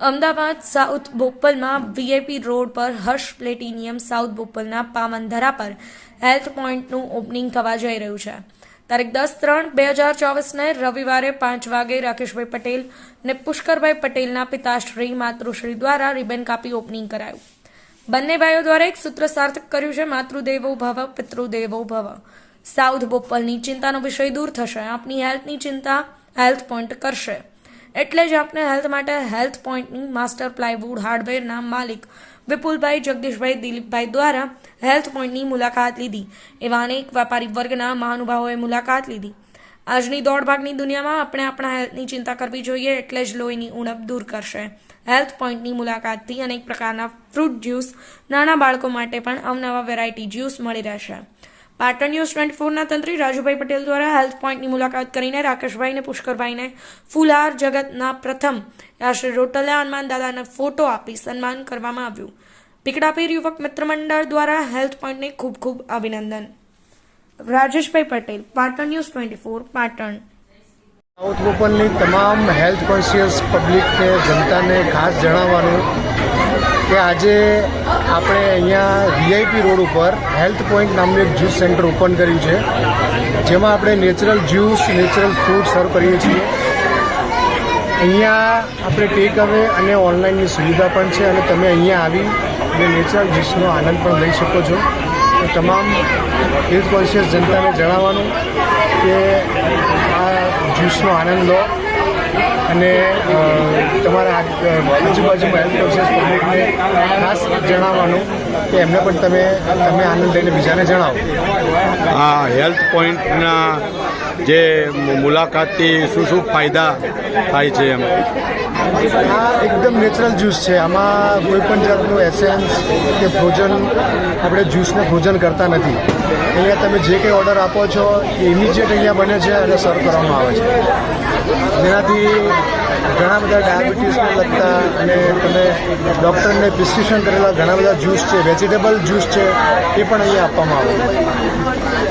Ahmedabad south બોપલમાં VIP road પર Harsh platinum south બોપલના પામનધરા પર હેલ્થ પોઈન્ટનું ઓપનિંગ થવા જઈ રહ્યું છે. તારીખ દસ ત્રણ બે હજાર ચોવીસને રવિવારે પાંચ વાગે રાકેશભાઈ પટેલ અને પુષ્કરભાઈ પટેલના પિતાશ્રી માતૃશ્રી દ્વારા રિબન કાપી ઓપનિંગ કરાયું. બંને ભાઈઓ દ્વારા એક સૂત્ર સાર્થક કર્યું છે, માતૃદેવો ભવ, પિતૃદેવો ભવ. સાઉથ બોપલની ચિંતાનો વિષય દૂર થશે. આપની હેલ્થની ચિંતા હેલ્થ પોઈન્ટ કરશે. એટલે જ આપણે હેલ્થ માટે હેલ્થ પોઈન્ટની માસ્ટર પ્લાયવુડ હાર્ડવેરના માલિક વિપુલભાઈ, જગદીશભાઈ, દિલીપભાઈ દ્વારા હેલ્થ પોઈન્ટની મુલાકાત લીધી. એવા અનેક વેપારી વર્ગના મહાનુભાવોએ મુલાકાત લીધી. આજની દોડભાગની દુનિયામાં આપણે આપણા હેલ્થની ચિંતા કરવી જોઈએ એટલે જ લોહીની ઉણપ દૂર કરશે. હેલ્થ પોઈન્ટની મુલાકાતથી અનેક પ્રકારના ફ્રૂટ જ્યુસ નાના બાળકો માટે પણ અવનવા વેરાયટી જ્યુસ મળી રહેશે. પાટણ ન્યૂઝ ટ્વેન્ટી ફોરના તંત્રી રાજુભાઈ પટેલ દ્વારા હેલ્થ પોઈન્ટની મુલાકાત કરીને રાકેશભાઈને, પુષ્કરભાઈને ફુલહાર જગતના પ્રથમ શ્રી રોટલા હનુમાન દાદાને ફોટો આપી સન્માન કરવામાં આવ્યું. પીકડાપીર યુવક મિત્ર મંડળ દ્વારા હેલ્થ પોઈન્ટને ખૂબ ખૂબ અભિનંદન. Rajeshbhai Patel, Patan news twenty four, Patan. South ઓપનની તમામ હેલ્થ કોન્શિયસ પબ્લિકને જનતાને ખાસ જણાવવાનું કે આજે આપણે અહીંયા વીઆઈપી રોડ ઉપર હેલ્થ પોઈન્ટ નામનું એક જ્યુસ સેન્ટર ઓપન કર્યું છે. જેમાં આપણે નેચરલ જ્યુસ, નેચરલ ફૂડ સર્વ કરીએ છીએ. અહીંયા આપણે ટેક અવે અને ઓનલાઈનની સુવિધા પણ છે અને તમે અહીંયા આવી અને નેચરલ જ્યુસનો આનંદ પણ લઈ શકો છો. તમામ હેલ્થ કોન્શિયસ જનતાને જણાવવાનું કે આ જ્યુસનો આનંદ લો અને તમારા આજુબાજુમાં હેલ્થ કોન્શિયસ પબ્લિકને ખાસ જણાવવાનું કે એમને પણ તમે તમે આનંદ લઈને બીજાને જણાવો. આ હેલ્થ પોઈન્ટના જે મુલાકાતથી શું શું ફાયદા થાય છે એમ? આ એકદમ નેચરલ જ્યુસ છે. આમાં કોઈ પણ જાતનું એસેન્સ કે ભોજન, આપણે જ્યુસને ભોજન કરતા નથી. અહીંયા તમે જે કંઈ ઓર્ડર આપો છો, એ ઇમિજિએટ અહીંયા બને છે અને સર્વ કરવામાં આવે છે. જેનાથી ઘણા બધા ડાયાબિટીસને લગતા અને તમે ડૉક્ટરને પ્રિસ્ક્રિપ્શન કરેલા ઘણા બધા જ્યુસ છે વેજીટેબલ જ્યુસ છે, એ પણ અહીંયા આપવામાં આવે છે.